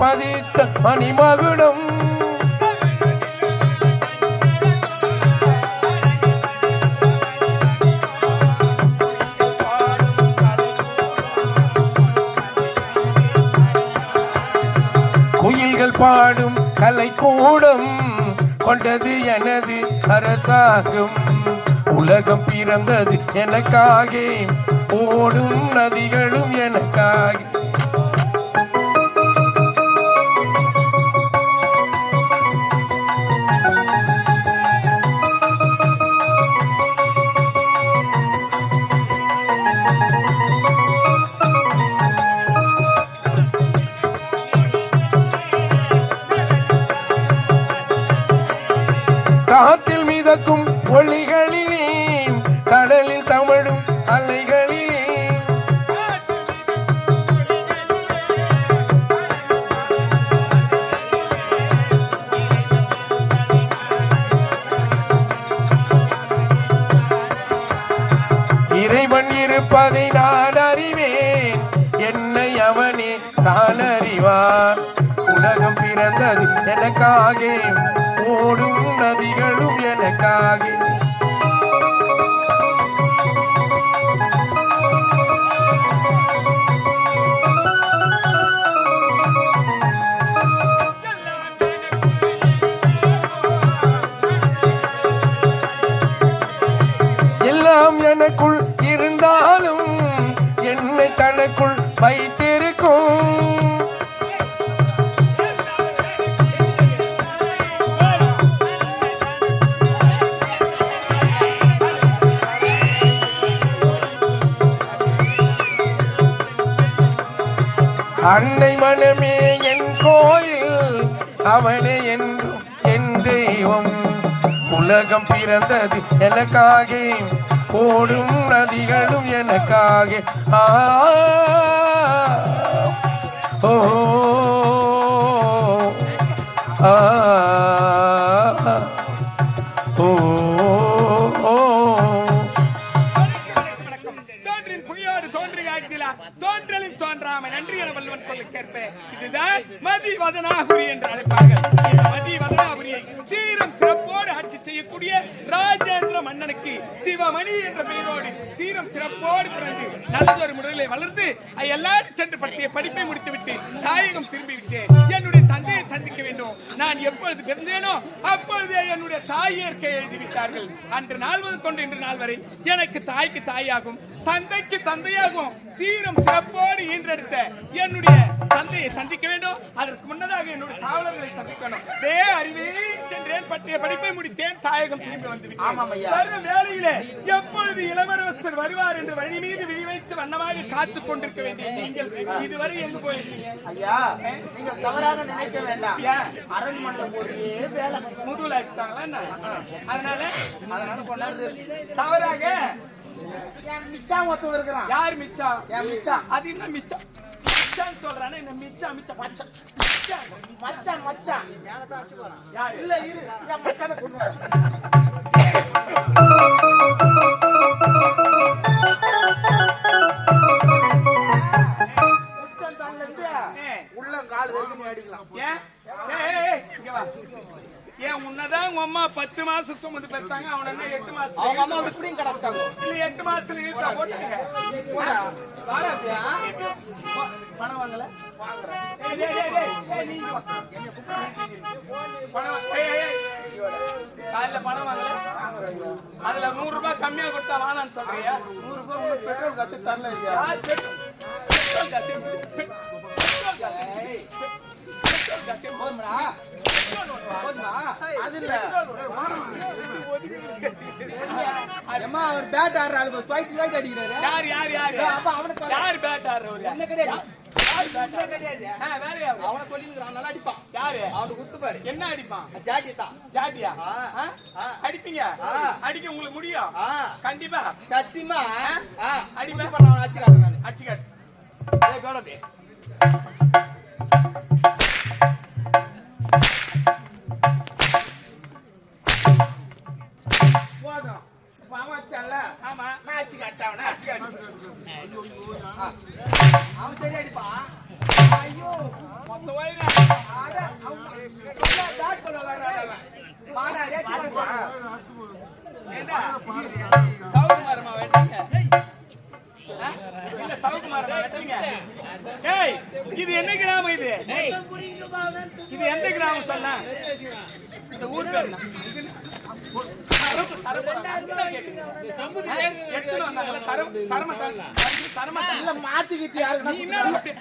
பதித்த மணிமகுடம். குயில்கள் பாடும் கலைக்கூடம் கொண்டது எனது அரசாங்கம் உலகம் பிறந்தது எனக்காக ஓடும் நதிகளும் எனக்காக. எனக்காக அவளே என்றும் என் தெய்வம். உலகம் பிறந்தது எனக்காக ஓடும் நதிகளும் எனக்காக. ஆ ராஜேந்திர மன்னனுக்கு சிவமணி என்ற பெயரோடு சீரம் சிறப்போடு பிறந்து நல்லதொரு முறையிலே வளர்ந்து எல்லாரும் சென்று பற்றிய படிப்பை முடித்துவிட்டு தாயகம் திரும்பிவிட்டேன். என்னுடைய வேண்டும். நான் எப்பொழுது பிறந்தேனோ அப்பொழுதே என்னுடைய தாய் இயற்கை எழுதி விட்டார்கள் அன்று நாள் முதல் கொண்டு இன்று நாள் வரை எனக்கு தாய்க்கு தாயாகும் தந்தைக்கு தந்தையாகும். சீரம் சிறப்போடு ஈன்றெடுத்த என்னுடைய தந்தையை சந்திக்க வேண்டும். அதற்கு முன்னதாக என்னுடைய காவலர்களை சந்திக்க வேண்டும். தே அறிவே சென்றேன். பற்றிய படிப்பை முடித்தேன். தாயகம் திரும்பி வந்து. வரும் வேளையிலே எப்பொழுது இளவரசர் வருவார் என்று வழி மீது விழி வைத்து வண்ணமாக காத்துக் கொண்டிருக்க வேண்டிய நீங்கள் இதுவரை எங்கு போயிருந்தீங்க ஐயா நீங்க தவறாக நினைக்க வேண்டாம்? அரண்மனையில ஒரே வேலை முதுகுல அடிச்சிட்டாங்களா என்ன? அதனால அதனால கொண்டாந்து தவறாக என் மிச்சான் ஒருத்தன் இருக்கிறான் யார் மிச்சம் என் மிச்சம் அது என்ன மிச்சம் மிச்சம் சொல்றானே இந்த மிச்சம் மிச்சம் மச்சம் மிச்சம். மச்சான் மச்சான் யாரு? இல்ல இரு என் மச்சானை கொண்டு வா. உச்சம் தள்ள உள்ளங்கால் வரைக்கும் அடிக்கலாம் ஏன்? ஏன் உன்னதான் உங்க அம்மா பத்து மாசம் சுமந்து பெற்றாங்க அவன என்ன எட்டு மாசம் அவங்க அம்மா இப்படியும் கிடைச்சிட்டாங்க இல்ல எட்டு மாசத்துல இருக்கா போட்டுங்க பணம் வாங்கல. பணம் வாங்கல? அதுல நூறு ரூபாய் கம்மியா கொடுத்தா வானான்னு சொல்றியா? நூறு ரூபாய் உங்களுக்கு பெட்ரோல் காசு தரல பெட்ரோல் காசு பெட்ரோல். காசு. அம்மா அவர் பேட் ஆடுறாரு ஸ்வைட் ஸ்வைட் அடிக்கிறாரு யார் யார் யார் அப்ப அவனுக்கு வந்து- யார் பேட் ஆடுறவரு என்ன கிடையாது யார் வேற யாரு அவனை சொல்லிருக்கான் நல்லா அடிப்பான் யாரு அவனுக்கு குத்து பாரு என்ன அடிப்பான் ஜாட்டி தான் ஜாட்டியா ஆ. ஆ? அடிப்பீங்க ஆ. அடிக்க உங்களுக்கு முடியும் ஆ கண்டிப்பா சத்தியமா ஆ அடிப்பேன். பாரு அவனை அடிச்சுக்காரு நானு அடிச்சுக்காட்டு ஏய் ஏண்டா? வெட்டுங்க? இல்ல, சவுக்கு வெட்டுங்க? ஏய், இது என்ன கிராமம் இது இது எந்த கிராமம் சொல்ல இந்த ஊர் பேர் தரம், தரம, தரம, மாத்திக்கிட்டு யாருக்கு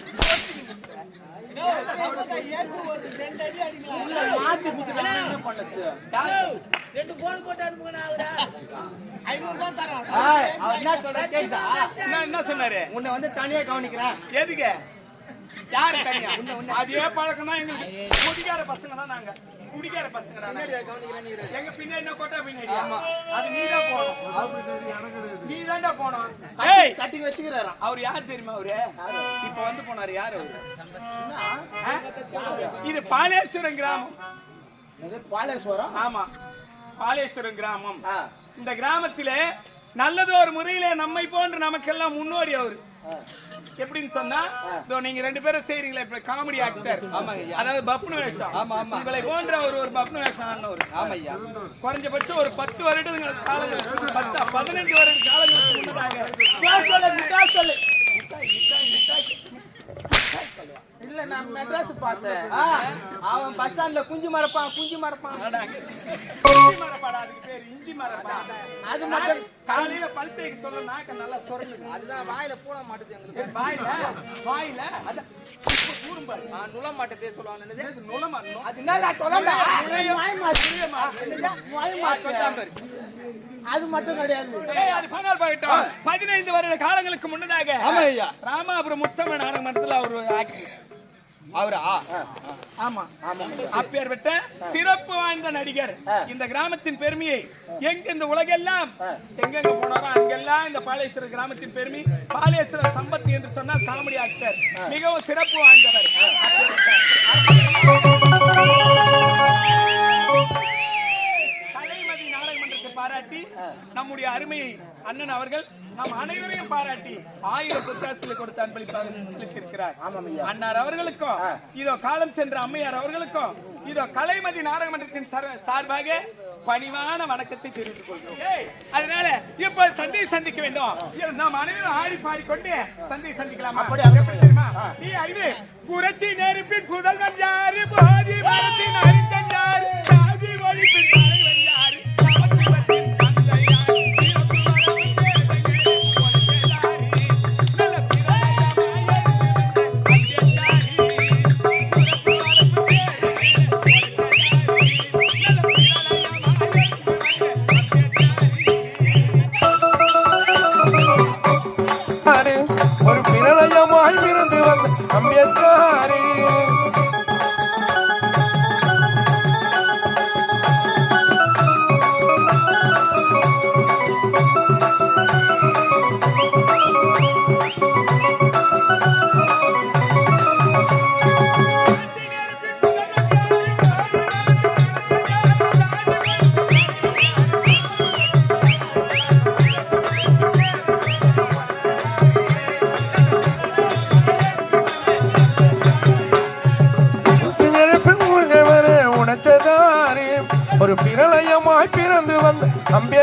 அப்படி- இல்ல மாத்தி குத்துட்டா என்ன சொன்னாரு? உன்னை வந்து தனியா கவனிக்கிறேன் எதுக்கு யாரு தனியா? அதே பழக்கம் தான் எங்களுக்கு குடிக்கார பசங்க தான் நாங்க. குடிக்கார பசங்க தான் நாங்க. எங்க பின்னாடி என்ன கொட்டா பின்னாடி அது நீ தான் போகணும் நீ தான்டா போகணும் ஏய்! கட்டிங் வச்சுக்கிறாராம் அவர் யார் தெரியுமா அவரு? இப்ப வந்து போனாரு யாரு அவரு? இது பாலேஸ்வரம் கிராமம். இது பாலேஸ்வரம்? ஆமா. பாலேஸ்வரம் கிராமம். ஆ, இந்த கிராமத்திலே நல்லதொரு முறையிலே நம்மை போன்று நமக்கெல்லாம் முன்னோடி அவரு. எப்படின்னு சொன்னா நீங்க ரெண்டு பேரும் செய்றீங்களா இப்ப காமெடி ஆக்டர் அதாவது பப்னு வேஷம். உங்களை போன்ற ஒரு ஒரு பப்னு வேஷம் ஆனவர் ஆமையா குறைஞ்சபட்சம் ஒரு பத்து வருடங்கள் காலங்கள் பத்து பதினஞ்சு வருட காலங்களுக்கு முன்னதாக சொல்லு, சொல்லு. இல்ல நான் மெட்ராஸ் பாஸ் அவன் பஸ் ஸ்டாண்ட்ல குஞ்சு மறப்பான் குஞ்சு அடாங்க. இஞ்சி மரப்பாடா அதுக்கு பேரு இஞ்சி மரப்பா. அது மட்டும் காலையில பல் தேய்க்க சொல்ல நாக்க நல்லா சொரங்குது அதுதான் வாயில போட மாட்டேது எங்களுக்கு. வாயில? வாயில? ஆ, நுழ மாட்டேதே சொல்லுவாங்க என்னது? நுழமா அது சொல்லடா அது மட்டும் கிடையாது. அது. பதினைந்து வருட காலங்களுக்கு முன்னதாக ஆமா ஐயா ராமாபுரம் முத்தம நாடக மன்றத்தில் அவர் ஒரு actor. அவரா ஆமா. அப்பேற்பட்ட சிறப்பு வாய்ந்த நடிகர். இந்த கிராமத்தின் பெருமையை எங்க இந்த உலகெல்லாம் எங்கெங்க போனாரோ அங்கெல்லாம் இந்த பாலேஸ்வரர் கிராமத்தின் பெருமை பாலேஸ்வரர் சம்பத்தி என்று சொன்னால் காமெடி ஆக்டர். மிகவும் சிறப்பு வாய்ந்தவர். பாராட்டி நம்முடைய அருமை அண்ணன் அவர்கள் நம் அனைவரையும் பாராட்டி ஆயிரம் புத்தாசில கொடுத்து அன்பளிப்பாக அளித்திருக்கிறார் அன்னார் அவர்களுக்கும் இதோ காலம் சென்ற அம்மையார் அவர்களுக்கும் இதோ கலைமதி நாடக மன்றத்தின் சார்- சார்பாக பணிவான வணக்கத்தை தெரிவித்துக் கொள்கிறோம். அதனால இப்ப தந்தையை சந்திக்க வேண்டும். நாம் அனைவரும் ஆடி பாடிக்கொண்டு தந்தையை சந்திக்கலாமா? அப்படி. எப்படி தெரியுமா? நீ அறிவு புரட்சி நெருப்பின் புதல்வன் யாரு? போதி மரத்தின் அறிஞன் வந்த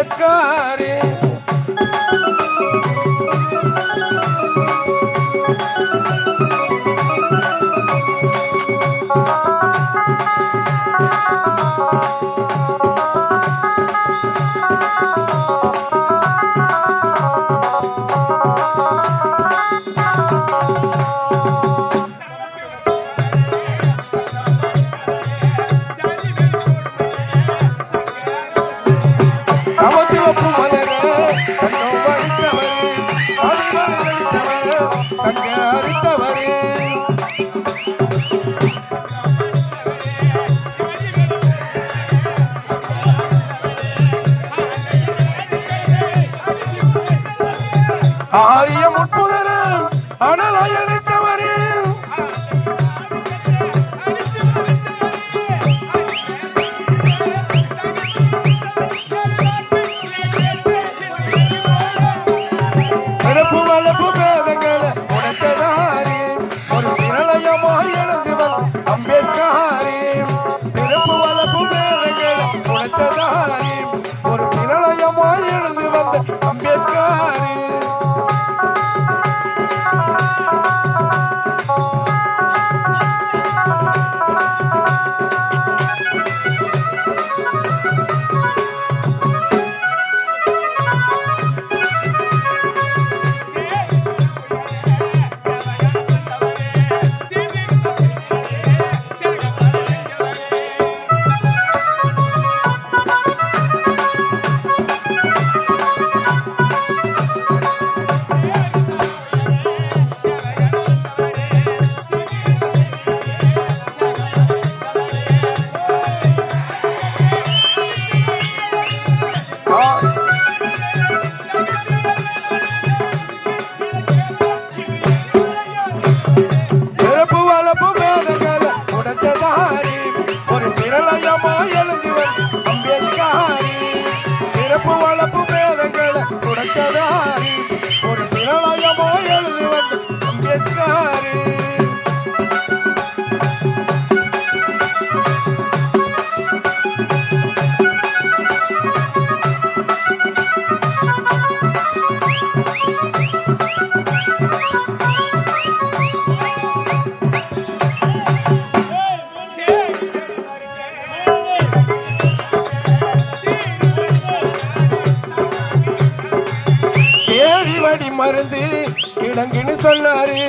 மருந்து கிழங்குன்னு சொன்னாரு.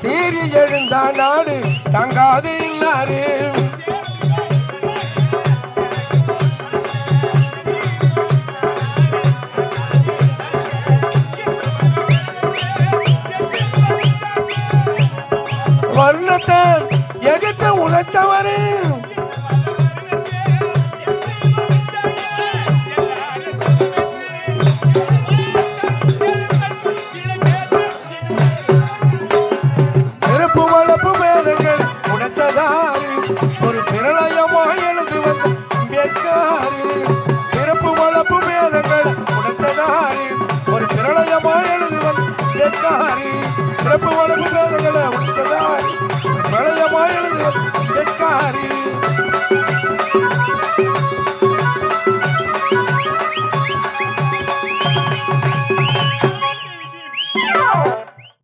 சீறி எழுந்தா நாடு தங்காது இல்லாரு. வர்ணத்தை எதிர்த்து உழைச்சவரு. కడుపు వడుకుతారు